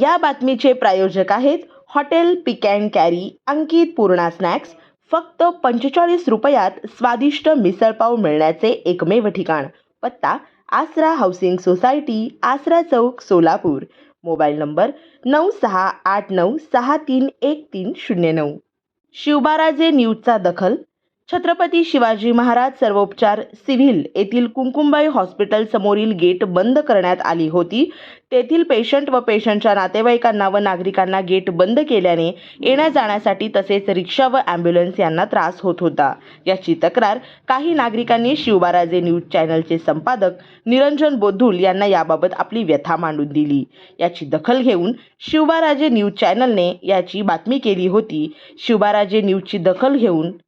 या बातमीचे प्रायोजक आहेत hotel pick and carry Ankit Purna snacks. फक्त पंचेचाळीस रुपयात स्वादिष्ट मिसळपाव मिळण्याचे एकमेव ठिकाण. पत्ता आसरा हाऊसिंग सोसायटी आसरा चौक सोलापूर. मोबाईल नंबर नऊ सहा आठ नऊ सहा तीन एक तीन शून्य नऊ. शिवबाराजे न्यूजचा दखल छत्रपती शिवाजी महाराज सर्वोपचार सिव्हिल येथील कुंकुमबाई हॉस्पिटल समोरील गेट बंद करण्यात आली होती. तेथील पेशंट व पेशंटच्या नातेवाईकांना व नागरिकांना गेट बंद केल्याने येण्या जाण्यासाठी तसेच रिक्षा व ॲम्ब्युलन्स यांना त्रास होत होता. याची तक्रार काही नागरिकांनी शिवबाराजे न्यूज चॅनलचे संपादक निरंजन बोधुल यांना याबाबत आपली व्यथा मांडून दिली. याची दखल घेऊन शिवबाराजे न्यूज चॅनलने याची बातमी केली होती. शिवबाराजे न्यूजची दखल घेऊन